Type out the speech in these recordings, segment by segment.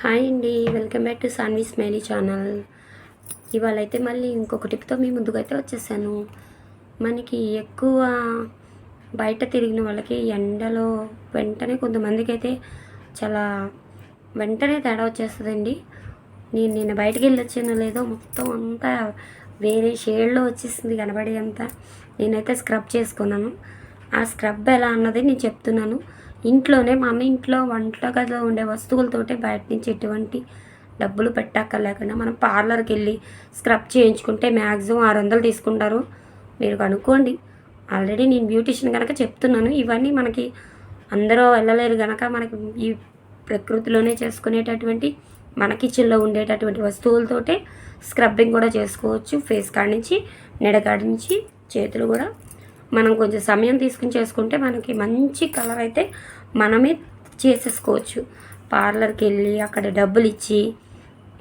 Hi అండి welcome back to Saanvi smiley channel. ఇవాళ అయితే మళ్ళీ ఇంకొక టిప్తో మీ ముందుకైతే వచ్చేసాను. మనకి ఎక్కువ బయట తిరిగిన వాళ్ళకి ఎండలో వెంటనే కొంతమందికి అయితే చాలా వెంటనే తేడా వచ్చేస్తుందండి. నేను నిన్న బయటకు వెళ్ళొచ్చానో లేదో మొత్తం అంతా వేరే షేడ్లో వచ్చేసింది కనబడే అంతా నేనైతే స్క్రబ్ చేసుకున్నాను. ఆ స్క్రబ్ ఎలా అన్నది నేను చెప్తున్నాను. ఇంట్లోనే మన ఇంట్లో వంటగదిలో ఉండే వస్తువులతోటే బయట నుంచి ఎటువంటి డబ్బులు పెట్టక్కర్లేకుండా మనం పార్లర్కి వెళ్ళి స్క్రబ్ చేయించుకుంటే మ్యాక్సిమం ఆరు వందలు తీసుకుంటారు. మీరు కనుక్కోండి. ఆల్రెడీ నేను బ్యూటిషియన్ కనుక చెప్తున్నాను. ఇవన్నీ మనకి అందరూ వెళ్ళలేరు కనుక మనకి ఈ ప్రకృతిలోనే చేసుకునేటటువంటి మన కిచెన్లో ఉండేటటువంటి వస్తువులతోటే స్క్రబ్బింగ్ కూడా చేసుకోవచ్చు. ఫేస్ కాడి నుంచి నెడకాడి నుంచి చేతులు కూడా మనం కొంచెం సమయం తీసుకుని చేసుకుంటే మనకి మంచి కలర్ అయితే మనమే చేసేసుకోవచ్చు. పార్లర్కి వెళ్ళి అక్కడ డబ్బులు ఇచ్చి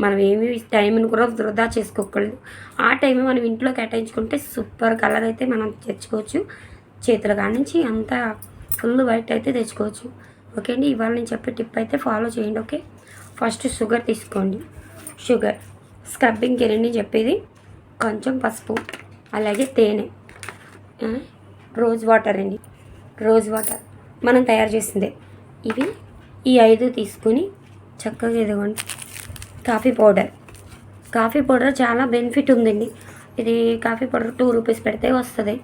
మనం ఏమి టైంని కూడా వృధా చేసుకోకూడదు. ఆ టైం మనం ఇంట్లో కేటాయించుకుంటే సూపర్ కలర్ అయితే మనం తెచ్చుకోవచ్చు. చేతుల కానించి నుంచి అంతా ఫుల్ వైట్ అయితే తెచ్చుకోవచ్చు. ఓకే అండి ఇవాళ నేను చెప్పే టిప్ అయితే ఫాలో చేయండి ఓకే? ఫస్ట్ షుగర్ తీసుకోండి. షుగర్ స్క్రబ్బింగ్కి వెళ్ళండి చెప్పేది. కొంచెం పసుపు అలాగే తేనె. రోజ్ వాటర్ అండి. రోజ్ వాటర్ మనం తయారు చేసిందే. ఇవి ఈ ఐదు తీసుకుని చక్కగా ఇదిగోండి. Coffee powder. కాఫీ పౌడర్ చాలా బెనిఫిట్ ఉందండి. ఇది కాఫీ పౌడర్ టూ రూపీస్ పెడితే వస్తుంది.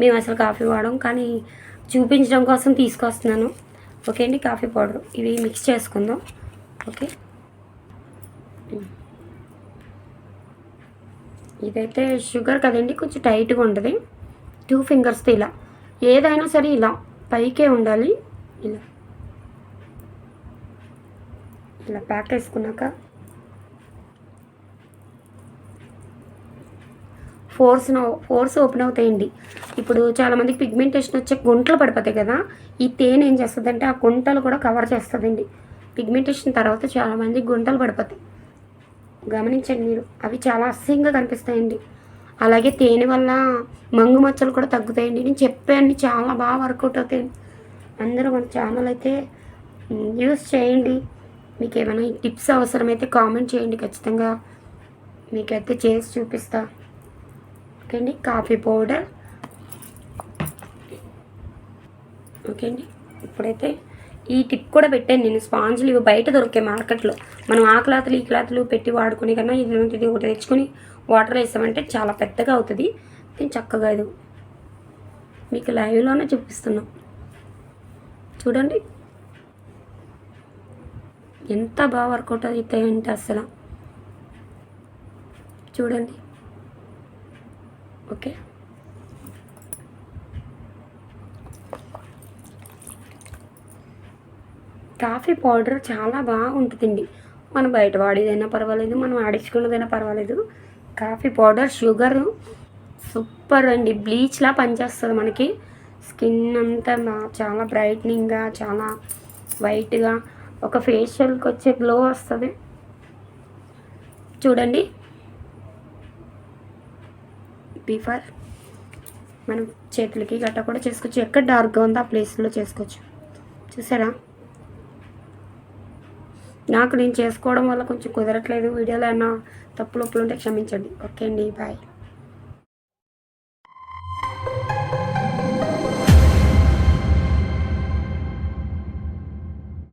మేము అసలు కాఫీ వాడడం కానీ చూపించడం కోసం తీసుకొస్తున్నాను. ఓకే అండి కాఫీ పౌడర్. ఇవి మిక్స్ చేసుకుందాం. ఓకే. ఇదైతే షుగర్ కదండి కొంచెం టైట్గా ఉంటుంది. టూ ఫింగర్స్తో ఇలా. ఏదైనా సరే ఇలా. పైకే ఉండాలి. ఇలా. ఇలా ప్యాక్ వేసుకున్నాక. ఫోర్స్ ఫోర్స్ ఓపెన్ అవుతాయండి. ఇప్పుడు చాలామందికి పిగ్మెంటేషన్ వచ్చే గుంటలు పడిపోతాయి కదా ఈ తేనె ఏం చేస్తుందంటే ఆ గుంటలు కూడా కవర్ చేస్తుందండి. పిగ్మెంటేషన్ తర్వాత చాలామందికి గుంటలు పడిపోతాయి. గమనించండి మీరు. అవి చాలా అసహ్యంగా కనిపిస్తాయండి. అలాగే తేనె వల్ల మంగు మచ్చలు కూడా తగ్గుతాయండి. నేను చెప్పాను చాలా బాగా వర్కౌట్ అవుతాయండి అందరూ మన ఛానల్ అయితే యూస్ చేయండి. మీకు ఏమైనా టిప్స్ అవసరమైతే కామెంట్ చేయండి ఖచ్చితంగా. మీకైతే చేసి చూపిస్తా. ఓకే అండి? Coffee powder. ఓకే అండి? ఇప్పుడైతే ఈ టిప్ కూడా పెట్టాను నేను. స్పాంజ్లు ఇవి బయట దొరికే మార్కెట్లో. మనం ఆ క్లాతులు ఈ క్లాతులు పెట్టి వాడుకునే కన్నా ఇలాంటిది ఒకటి తెచ్చుకొని వాటర్ వేసామంటే చాలా పెద్దగా అవుతుంది. కానీ చక్కగా ఇది. మీకు లైవ్లోనే చూపిస్తున్నాం. చూడండి. ఎంత బాగా వర్కౌట్ అవుతాయంటే అసలు. చూడండి. ఓకే. కాఫీ పౌడర్ చాలా బాగుంటుందండి. మనం బయట వాడేదైనా పర్వాలేదు మనం ఆడించుకున్నదైనా పర్వాలేదు. కాఫీ పౌడర్ షుగర్ సూపర్ అండి. బ్లీచ్లా పనిచేస్తుంది మనకి. స్కిన్ అంతా చాలా బ్రైట్నింగ్గా చాలా వైట్గా ఒక ఫేషియల్కి వచ్చే గ్లో వస్తుంది. చూడండి. బిఫర్ మనం చేతులకి గట్ట కూడా చేసుకోవచ్చు. ఎక్కడ డార్క్గా ఉందో ఆ ప్లేస్లో చేసుకోవచ్చు. చూసారా? నాకు నేను చేసుకోవడం వల్ల కొంచెం కుదరట్లేదు. వీడియోలో ఏమన్నా తప్పులు ఒప్పులు ఉంటే క్షమించండి. ఓకే అండి. బాయ్.